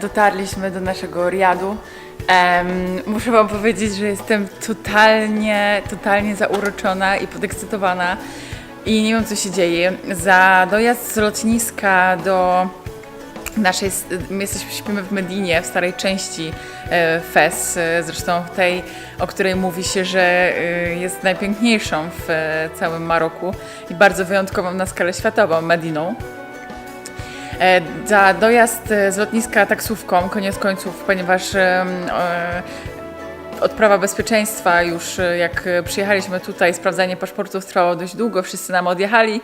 Dotarliśmy do naszego riadu. Em, muszę Wam powiedzieć, że jestem totalnie, totalnie zauroczona i podekscytowana i nie wiem co się dzieje. Za dojazd z lotniska do naszej, my jesteśmy, śpimy w Medinie, w starej części e, Fez, e, zresztą tej, o której mówi się, że e, jest najpiękniejszą w całym Maroku i bardzo wyjątkową na skalę światową Mediną. E, Za dojazd e, z lotniska taksówką, koniec końców, ponieważ e, odprawa bezpieczeństwa już jak przyjechaliśmy tutaj, sprawdzanie paszportów trwało dość długo, wszyscy nam odjechali,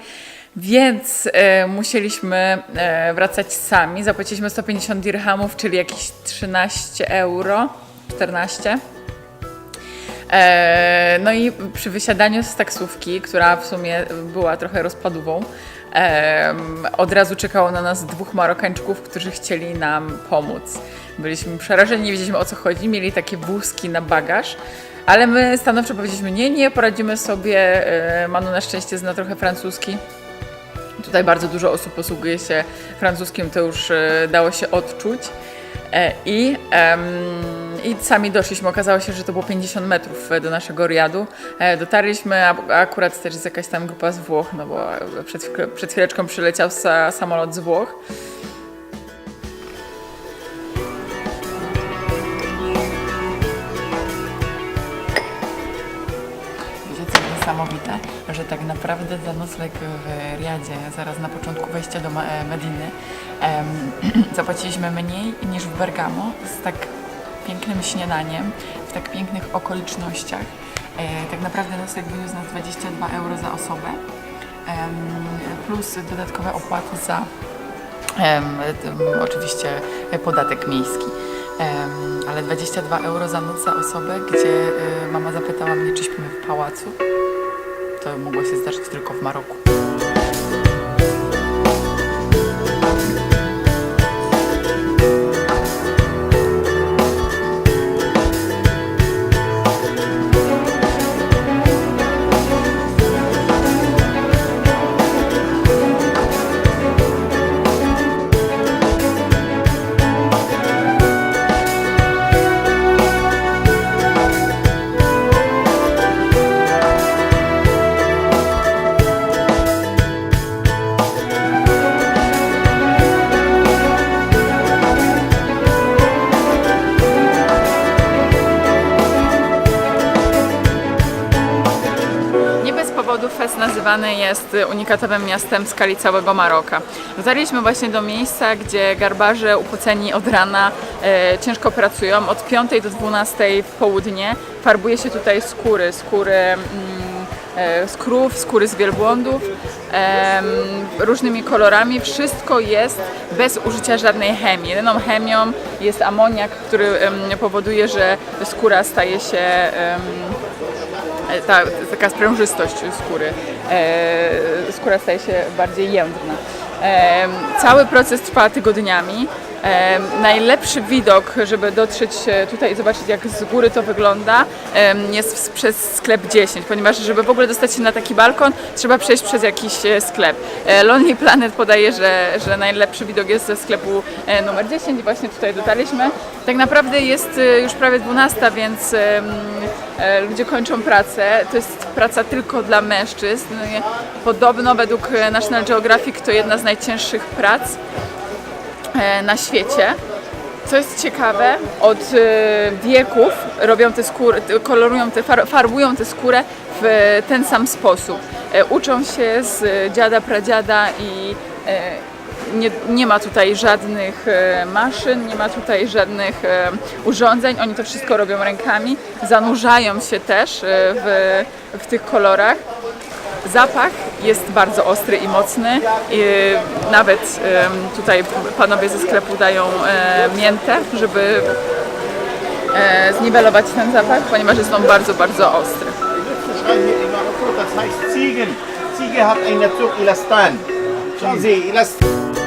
więc e, musieliśmy e, wracać sami. Zapłaciliśmy 150 dirhamów, czyli jakieś 13 euro, 14. E, no i przy wysiadaniu z taksówki, która w sumie była trochę rozpadową, od razu czekało na nas dwóch Marokańczyków, którzy chcieli nam pomóc. Byliśmy przerażeni, nie wiedzieliśmy o co chodzi, mieli takie wózki na bagaż, ale my stanowczo powiedzieliśmy nie, nie, poradzimy sobie. Manu na szczęście zna trochę francuski. Tutaj bardzo dużo osób posługuje się francuskim, to już e, dało się odczuć. E, I, em, I sami doszliśmy. Okazało się, że to było 50 metrów e, do naszego riadu. E, Dotarliśmy, a akurat też jest jakaś tam grupa z Włoch, no bo przed, chwil- przed chwileczką przyleciał sa, samolot z Włoch. Niesamowite, że tak naprawdę za nocleg w Riadzie, zaraz na początku wejścia do e, Mediny, em, zapłaciliśmy mniej niż w Bergamo z tak pięknym śniadaniem, w tak pięknych okolicznościach. E, tak naprawdę nocleg wyniósł nas 22 euro za osobę, plus dodatkowe opłaty za oczywiście podatek miejski. Ale 22 euro za noc za osobę, gdzie e, mama zapytała mnie, czy śpimy w pałacu. To mogło się zdarzyć tylko w Maroku. Jest unikatowym miastem w skali całego Maroka. Dotarliśmy właśnie do miejsca, gdzie garbarze upoceni od rana e, ciężko pracują. Od 5 do 12 w południe farbuje się tutaj skóry, skóry mm, e, z krów, skóry z wielbłądów, różnymi kolorami. Wszystko jest bez użycia żadnej chemii. Jedyną chemią jest amoniak, który powoduje, że skóra staje się ta, taka sprężystość skóry. E, skóra staje się bardziej jędrna. E, cały proces trwa tygodniami. Najlepszy widok, żeby dotrzeć e, tutaj i zobaczyć jak z góry to wygląda, jest przez sklep 10, ponieważ żeby w ogóle dostać się na taki balkon, trzeba przejść przez jakiś e, sklep. E, Lonely Planet podaje, że, że najlepszy widok jest ze sklepu numer 10 i właśnie tutaj dotarliśmy. Tak naprawdę jest już prawie 12, więc ludzie kończą pracę. To jest praca tylko dla mężczyzn. Podobno według National Geographic to jedna z najcięższych prac na świecie. Co jest ciekawe, od e, wieków robią te skóry, kolorują te, far- farbują tę skórę w ten sam sposób. E, Uczą się z dziada, pradziada i e, nie, nie ma tutaj żadnych e, maszyn, nie ma tutaj żadnych e, urządzeń. Oni to wszystko robią rękami, zanurzają się też e, w, w tych kolorach. Zapach jest bardzo ostry i mocny. Nawet tutaj panowie ze sklepu dają e, miętę, żeby e, zniwelować ten zapach, ponieważ jest on bardzo, bardzo ostry. Ziege hat einen Zug Elastan. Schauen Sie, Elastan.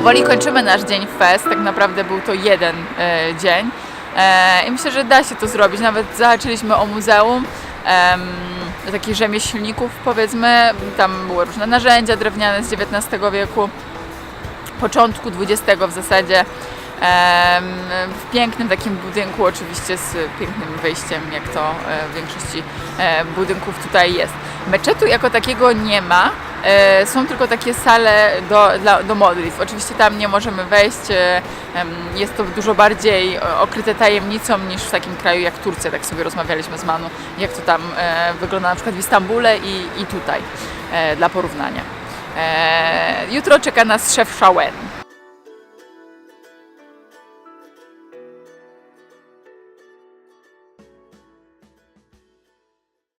Powoli kończymy nasz dzień Fest, tak naprawdę był to jeden e, dzień e, i myślę, że da się to zrobić. Nawet zahaczyliśmy o muzeum em, takich rzemieślników powiedzmy, tam były różne narzędzia drewniane z XIX wieku, początku XX w zasadzie. W pięknym takim budynku, oczywiście z pięknym wyjściem, jak to e, w większości e, budynków tutaj jest. Meczetu jako takiego nie ma, są tylko takie sale do, dla, do modlitw. Oczywiście tam nie możemy wejść, e, jest to dużo bardziej e, okryte tajemnicą niż w takim kraju jak Turcja, tak sobie rozmawialiśmy z Manu, jak to tam e, wygląda na przykład w Istambule i, i tutaj, e, dla porównania. E, Jutro czeka nas szef Shawen.